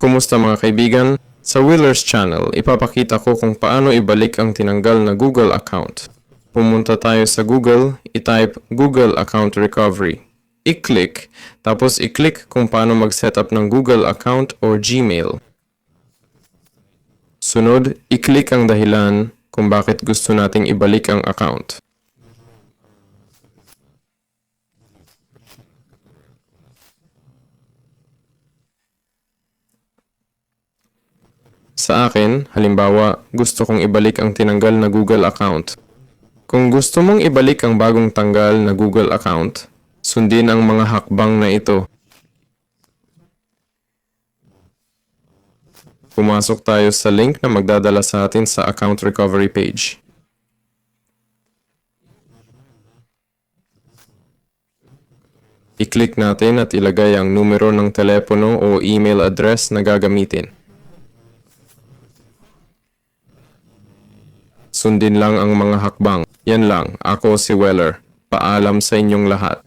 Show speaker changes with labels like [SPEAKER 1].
[SPEAKER 1] Kumusta mga kaibigan? Sa Wheelers Channel, ipapakita ko kung paano ibalik ang tinanggal na Google account. Pumunta tayo sa Google, itype Google Account Recovery. I-click, tapos i-click kung paano mag-setup ng Google account or Gmail. Sunod, i-click ang dahilan kung bakit gusto nating ibalik ang account. Sa akin, halimbawa, gusto kong ibalik ang tinanggal na Google account. Kung gusto mong ibalik ang bagong tanggal na Google account, sundin ang mga hakbang na ito. Pumasok tayo sa link na magdadala sa atin sa account recovery page. I-click natin at ilagay ang numero ng telepono o email address na gagamitin. Sundin lang ang mga hakbang. Yan lang, ako si Weller. Paalam sa inyong lahat.